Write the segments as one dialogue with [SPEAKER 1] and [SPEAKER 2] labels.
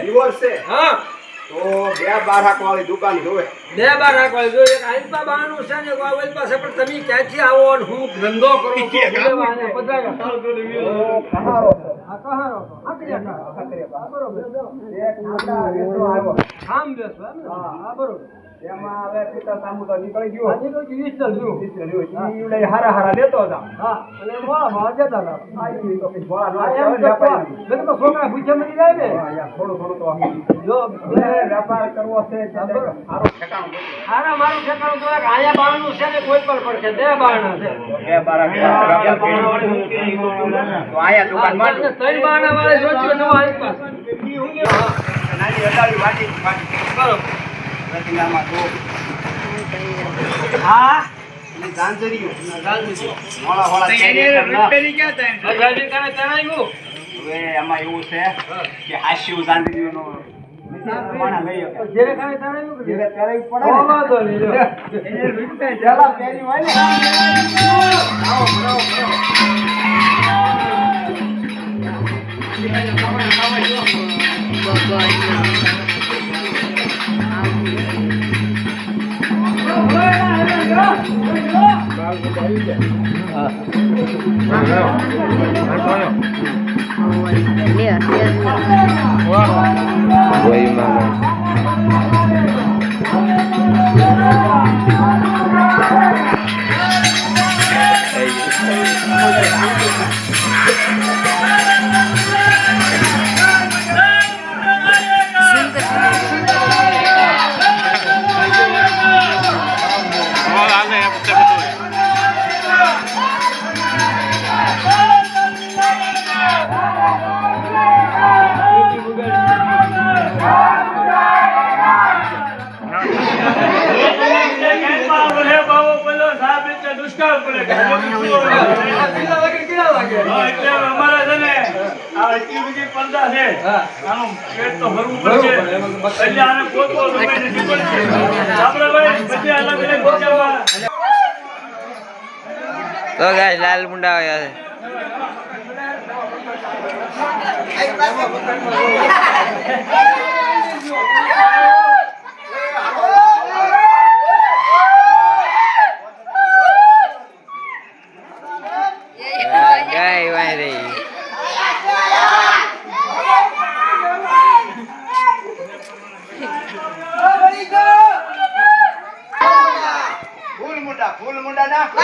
[SPEAKER 1] Divorce છે.
[SPEAKER 2] હા.
[SPEAKER 1] તો બે બારાક વાળી દુકાન જોવે
[SPEAKER 2] બે બાર રાખવા જો એક આઈપા બાનું છે ને એક વાવલ પાસે પણ તમે ક્યાંથી આવો અને હું ધંધો કરો?
[SPEAKER 1] કહારો
[SPEAKER 2] આ કહારો. બરોબર.
[SPEAKER 1] એક આવ્યો.
[SPEAKER 2] આમ બેસો હા, બરોબર.
[SPEAKER 1] એમાં હવે પિતા સામુ તો નીકળી ગયો.
[SPEAKER 2] આજે તો જીવીશ તો છું.
[SPEAKER 1] હારા હારા લેતો હતા.
[SPEAKER 2] હા, અને મોડા મોડા જતા હતા.
[SPEAKER 1] આ ઈ તો પછી ભોળા નો
[SPEAKER 2] આ
[SPEAKER 1] આવે
[SPEAKER 2] એમ તો
[SPEAKER 1] વેપારી.
[SPEAKER 2] મેં તો છોકરા પૂછ્યા મળી જાય ને.
[SPEAKER 1] થોડું થોડું તો
[SPEAKER 2] જો
[SPEAKER 1] વેપાર કરવો છે એટલે ઠેકાણું
[SPEAKER 2] હારા મારું ઠેકાણું તો આયા બારણું છે ને કોઈ પણ પડશે બે બારણા છે.
[SPEAKER 1] બે બાર. તો આયા
[SPEAKER 2] દુકાનમાં ત્રણ વાળા
[SPEAKER 1] નાની વાટી વાટી.
[SPEAKER 2] બરોબર.
[SPEAKER 1] રચનામાં જો
[SPEAKER 2] હા?
[SPEAKER 1] અને ગાંજરીઓ.
[SPEAKER 2] ગાંધીજી.
[SPEAKER 1] મોળા મોળા ના.
[SPEAKER 2] અઢારજી કાને તણાવ્યું?
[SPEAKER 1] હવે એમાં એવું છે કે હાસ્યું ગાંધીજીનો પ્રમાણે
[SPEAKER 2] 喂，妈妈。તો બસ-
[SPEAKER 3] તો ગાય લાલ મુંડા આવ્યા છે આ ગાય વાય રહી
[SPEAKER 1] ફૂલ મુંડા ફૂલ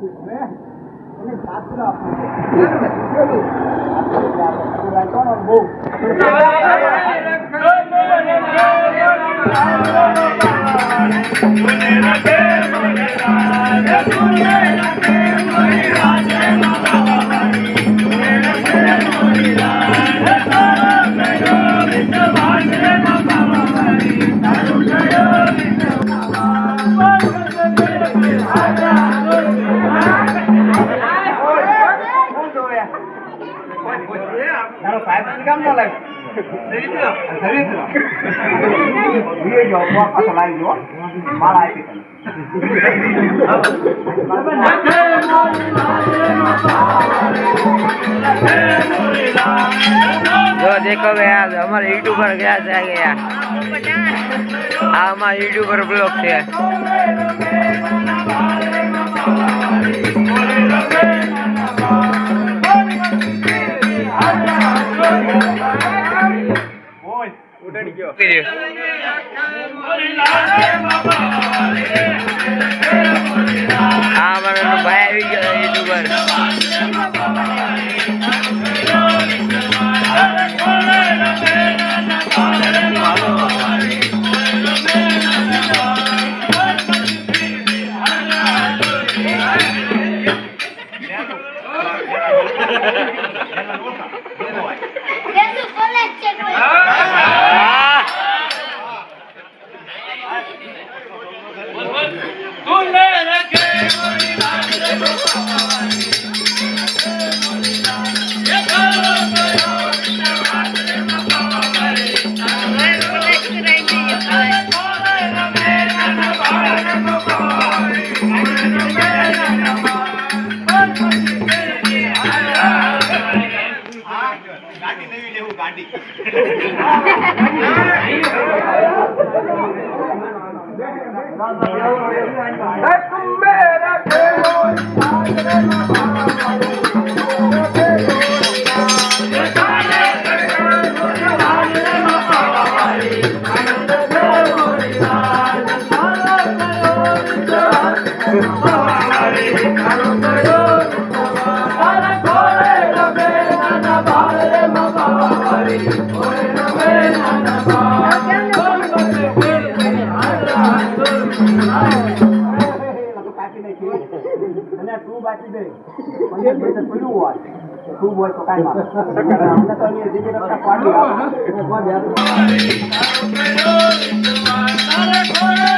[SPEAKER 1] લાવો કોણ દરિદ્ર. માળા આપી
[SPEAKER 3] જો દેખો ગયા અમારે યુટ્યુબર ગયા છે ગયા આ અમારા યુટ્યુબર બ્લોગ છે હા
[SPEAKER 4] ગાડી નવી લેવું
[SPEAKER 3] ગાડી
[SPEAKER 1] That's comer né? man I અને તું બાકી દે પડ્યું હોય તું હોય તો કાંઈ અમને તો એની જીવી રસ્તા પાડી. આવી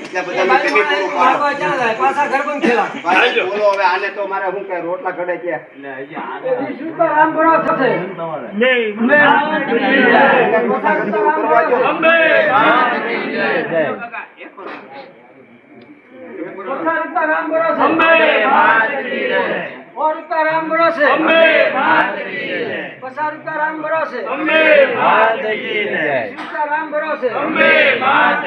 [SPEAKER 1] એટલે બધાને તમે પૂરું પાડો.
[SPEAKER 2] પાછા ઘર બંધ
[SPEAKER 1] ભાઈ, બોલો હવે આને તો મારે શું કહે રોટલા ઘડે છે.
[SPEAKER 2] રામ કરો થશે? અંબે! અંબે! સો રૂપિયા રામ ભરોસે અમે માત કી જય. પચાસ રૂપિયા રામ ભરોસે અમે માત કી જય. રૂપિયા રામ ભરોસે અમે માત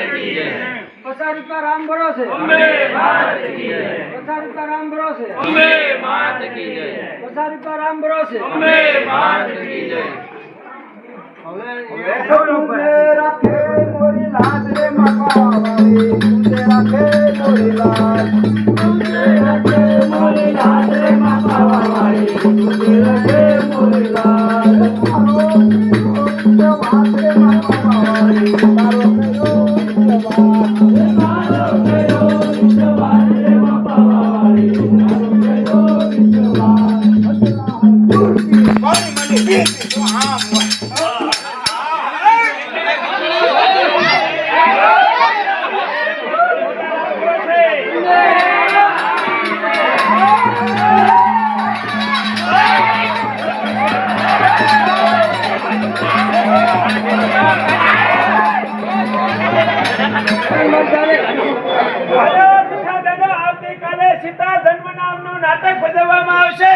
[SPEAKER 2] રાખે મોરી રાખે મોરી રાખે આવતીકાલે સીતા ધર્મ નામનું
[SPEAKER 1] નાટક ભજવવામાં આવશે.